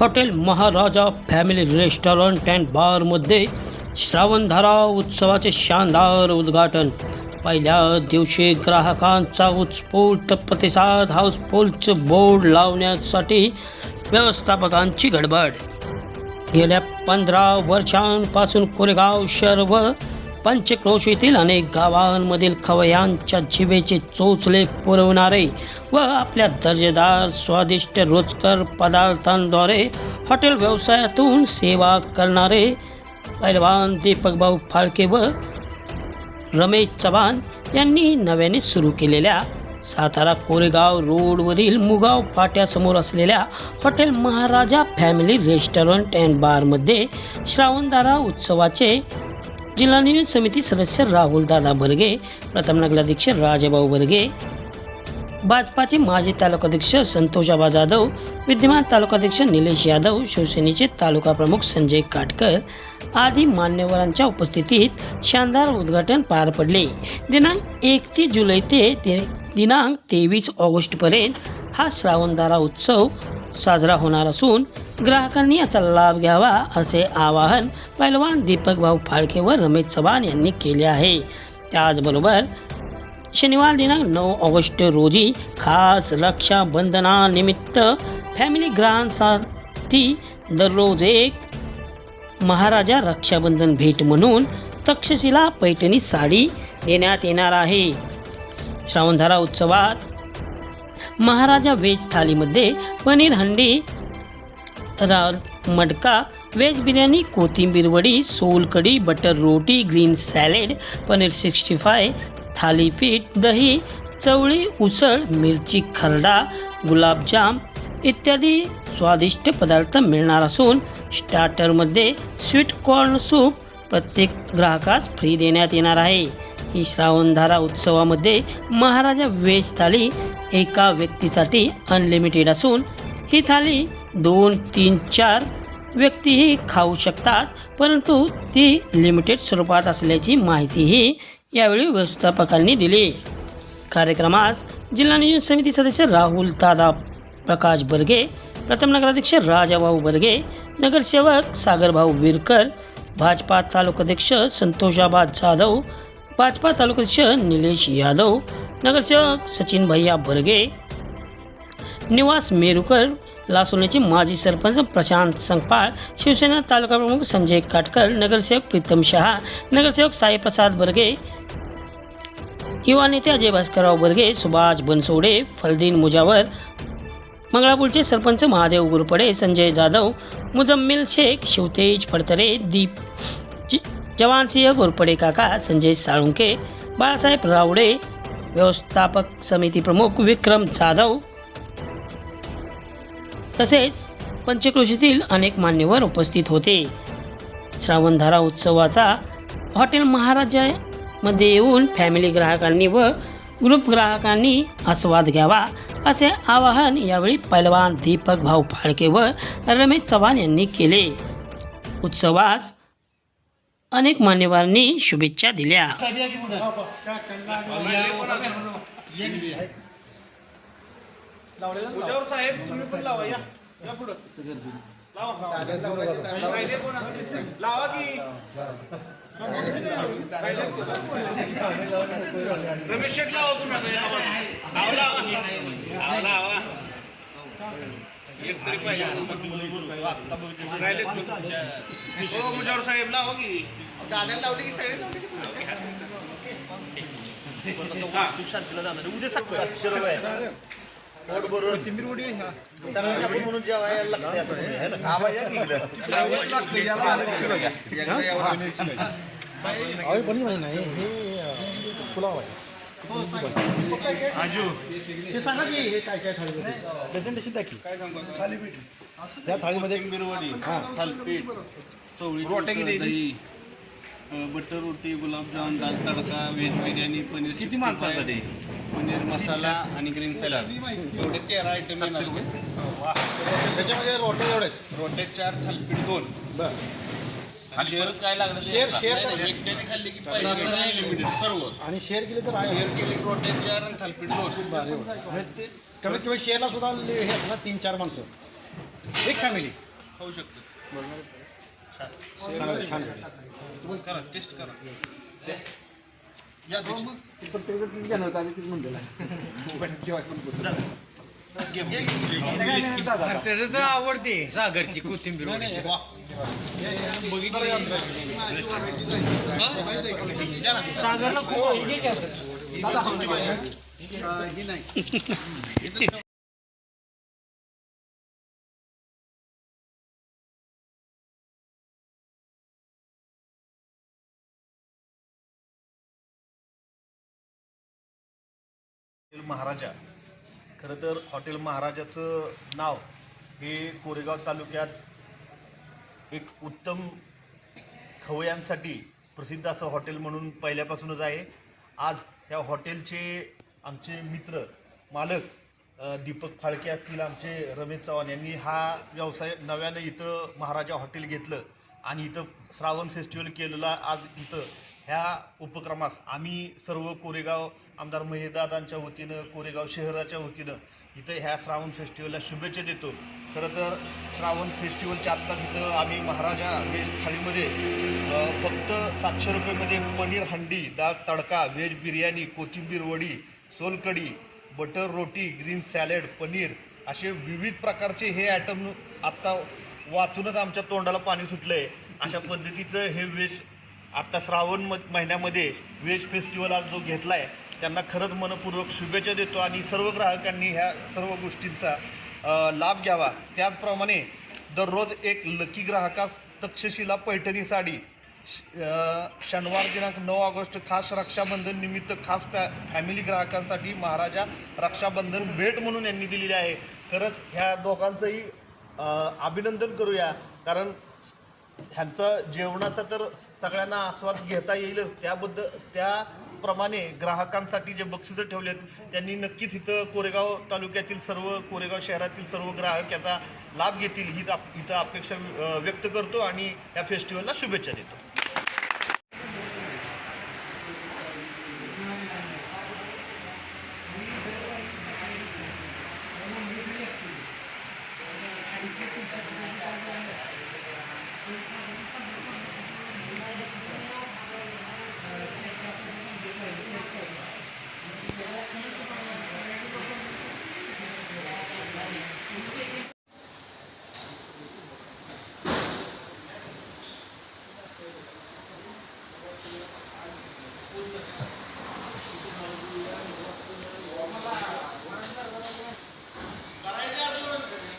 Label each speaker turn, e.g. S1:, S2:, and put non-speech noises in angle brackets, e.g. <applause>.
S1: Hotel Maharaja family restaurant and बारमध्ये श्रावणधारा उत्सवाचे शानदार उद्घाटन. पहिल्या दिवशी ग्राहकांचा उत्स्फूर्त प्रतिसाद हाऊसफुलचं बोर्ड लावण्यासाठी व्यवस्थापकांची गडबड. गेल्या पंधरा वर्षांपासून कोरेगाव शहर व पंचक्रोशीतील अनेक गावांमधील खवयांच्या जिभेचे चोचले पुरवणारे व आपल्या दर्जेदार स्वादिष्ट रोजकर पदार्थांद्वारे हॉटेल व्यवसायातून सेवा करणारे पैलवान दीपकभाऊ फाळके व रमेश चव्हाण यांनी नव्याने सुरू केलेल्या सातारा कोरेगाव रोडवरील मुगाव फाट्यासमोर असलेल्या hotel Maharaja family restaurant and बारमध्ये श्रावणदारा उत्सवाचे जिल्हा नियोजन समिती सदस्य राहुल दादा बर्गे प्रथम नगराध्यक्ष राजाभाऊ बर्गे भाजपाचे माजी तालुकाध्यक्ष संतोषाबा जाधव विद्यमान तालुकाध्यक्ष निलेश यादव शिवसेनेचे तालुका प्रमुख संजय काटकर आदी मान्यवरांच्या उपस्थितीत शानदार उद्घाटन पार पडले. दिनांक एकतीस जुलै ते दिनांक तेवीस ऑगस्टपर्यंत हा श्रावणदारा उत्सव साजरा होणार असून ग्राहकांनी याचा लाभ घ्यावा असे आवाहन पैलवान दीपक भाऊ फाळके व रमेश चव्हाण यांनी केले आहे. त्याचबरोबर शनिवार दिनांक नऊ ऑगस्ट रोजी खास रक्षाबंधनानिमित्त फॅमिली ग्राहकांसाठी दररोज एक महाराजा रक्षाबंधन भेट म्हणून तक्षशिला पैठणी साडी देण्यात येणार आहे. श्रावणधारा उत्सवात महाराजा व्हेज थालीमध्ये पनीर हंडी राल मडका व्हेज बिर्याणी कोथिंबीर वडी सोलकढी बटर रोटी green salad paneer sixty five thalipeeth दही चवळी उसळ मिरची खरडा गुलाबजाम इत्यादी स्वादिष्ट पदार्थ मिळणार असून स्टार्टरमध्ये स्वीट कॉर्न सूप प्रत्येक ग्राहकास फ्री देण्यात येणार आहे. ही श्रावणधारा उत्सवामध्ये महाराजा व्हेज थाली एका व्यक्तीसाठी अनलिमिटेड असून ही थाली दोन तीन चार व्यक्तीही खाऊ शकतात परंतु ती लिमिटेड स्वरूपात असल्याची माहितीही यावेळी व्यवस्थापकांनी दिली. कार्यक्रमास जिल्हा नियोजन समिती सदस्य राहुल दादा प्रकाश बर्गे प्रथम नगराध्यक्ष राजाभाऊ बर्गे नगरसेवक सागरभाऊ विरकर भाजपा तालुकाध्यक्ष संतोषाबा जाधव भाजपा तालुकाध्यक्ष निलेश यादव नगरसेवक सचिन भैया बर्गे, निवास मेरुकर, लासोनीचे माजी सरपंच प्रशांत संगपाळ, शिवसेना तालुका प्रमुख संजय काटकर नगरसेवक प्रीतम शहा नगरसेवक साईप्रसाद बर्गे, युवा नेते अजय भास्करराव बर्गे, सुभाष बनसोडे, फलदीन मुजावर, मंगळापूरचे सरपंच महादेव गुरपडे संजय जाधव, मुजम्मिल शेख, शिवतेज फडतरे, दीप जवानसिंह घोरपडे काका संजय साळुंके बाळासाहेब रावडे व्यवस्थापक समिती प्रमुख विक्रम जाधव तसेच पंचक्रोशीतील अनेक मान्यवर उपस्थित होते. श्रावणधारा उत्सवाचा हॉटेल महाराजामध्ये येऊन फॅमिली ग्राहकांनी व ग्रुप ग्राहकांनी आस्वाद घ्यावा असे आवाहन यावेळी पैलवान दीपक भाऊ फाळके व रमेश चव्हाण यांनी केले. उत्सवास अनेक मान्यवरांनी शुभेच्छा दिल्या.
S2: साहेब लावा या. लावा. लावा रमेश एक तरी पाहिजे? हो मुजावर साहेब लावा की. गाण्याला लावले की सगळे लावले की हा. आहे. हा.
S3: हे सांगा की हे काय काय थाळीमध्ये? प्रेझेंटेशन द्या की. त्या थाळीमध्ये
S4: बिरवडी थालपीठ. चवळी
S2: रोट्या किती आहेत?
S4: दही अं, बटर रोटी गुलाबजाम दाल तडका व्हेज बिर्याणी पनीर
S2: किती
S4: 65,
S2: माणसासाठी?
S4: पनीर मसाला आणि ग्रीन सॅलड. एवढे तेरा आयटम
S3: त्याच्यामध्ये रोटे एवढेच.
S4: रोटे चार थालपीठ दोन.
S3: बरं.
S4: शेअर काय लागलं ते
S3: शेअर-. शेअर
S4: नाही, नाही, एकट्याने खाल्ली की पाहिजे लिमिटेड सर्व
S3: आणि शेअर केले तर आहे
S4: शेअर केली चार आणि थालपीठ दोन
S3: बरं, एवढं. म्हणजे ते कमीत कमी शेअरला सुद्धा हे असणार तीन चार माणसं एक फॅमिली
S4: खाऊ शकतो
S3: चांगलं छान झालं.
S2: करा टेस्ट करा
S3: या दीक्षित. प्रत्येकजण घेणार होता, आम्ही तीच म्हणलेलं आहे. <laughs> मोबाईलची वाट पण आहे.
S5: त्याचं तर आवडते सागरची कोथिंबीर वडी. सागरला खूप
S3: हा,
S6: महाराजा खरं तर हॉटेल महाराजाचं नाव हे कोरेगाव तालुक्यात एक उत्तम खवयांसाठी प्रसिद्ध असं हॉटेल म्हणून पहिल्यापासूनच आहे. आज ह्या हॉटेलचे आमचे मित्र मालक दीपक फाळके असतील आमचे रमेश चव्हाण यांनी हा व्यवसाय नव्यानं इथं महाराजा हॉटेल घेतलं आणि इथं श्रावण फेस्टिवल केलेला आज इथं ह्या उपक्रमास आम्ही सर्व कोरेगाव आमदार महिदादांच्या वतीनं कोरेगाव शहराच्या वतीनं इथं ह्या श्रावण फेस्टिवलला शुभेच्छा देतो. खरं तर श्रावण फेस्टिवलच्या आत्ताच इथं आम्ही महाराजा व्हेज थाळीमध्ये फक्त सातशे रुपयेमध्ये पनीर हंडी डाळ तडका व्हेज बिर्याणी कोथिंबीर वडी सोलकढी बटर रोटी ग्रीन सॅलेड पनीर असे विविध प्रकारचे हे आयटम आत्ता वाचूनच आमच्या तोंडाला पाणी सुटलं आहे अशा पद्धतीचं हे वेज आत्ता श्रावण म महिन्यामध्ये वेज फेस्टिवल आज जो घेतला आहे त्यांना खरंच मनपूर्वक शुभेच्छा देतो आणि सर्व ग्राहकांनी ह्या सर्व गोष्टींचा लाभ घ्यावा. त्याचप्रमाणे दररोज एक लकी ग्राहकास तक्षशिला पैठणी साडी श- शनिवार दिनांक नऊ ऑगस्ट खास रक्षाबंधन निमित्त खास फॅ फॅमिली ग्राहकांसाठी महाराजा रक्षाबंधन भेट म्हणून यांनी दिलेली आहे. खरंच ह्या दोघांचंही अभिनंदन करूया. कारण ह्यांचं जेवणाचा तर सगळ्यांना आस्वाद घेता येईलच. त्याबद्दल त्या प्रमाणे ग्राहकांसाठी जे बक्षिसं ठेवलेत त्यांनी नक्कीच इथं कोरेगाव तालुक्यातील सर्व कोरेगाव शहरातील सर्व ग्राहक याचा लाभ घेतील हीच आप इथं अपेक्षा व्यक्त करतो आणि या फेस्टिवलला शुभेच्छा देतो.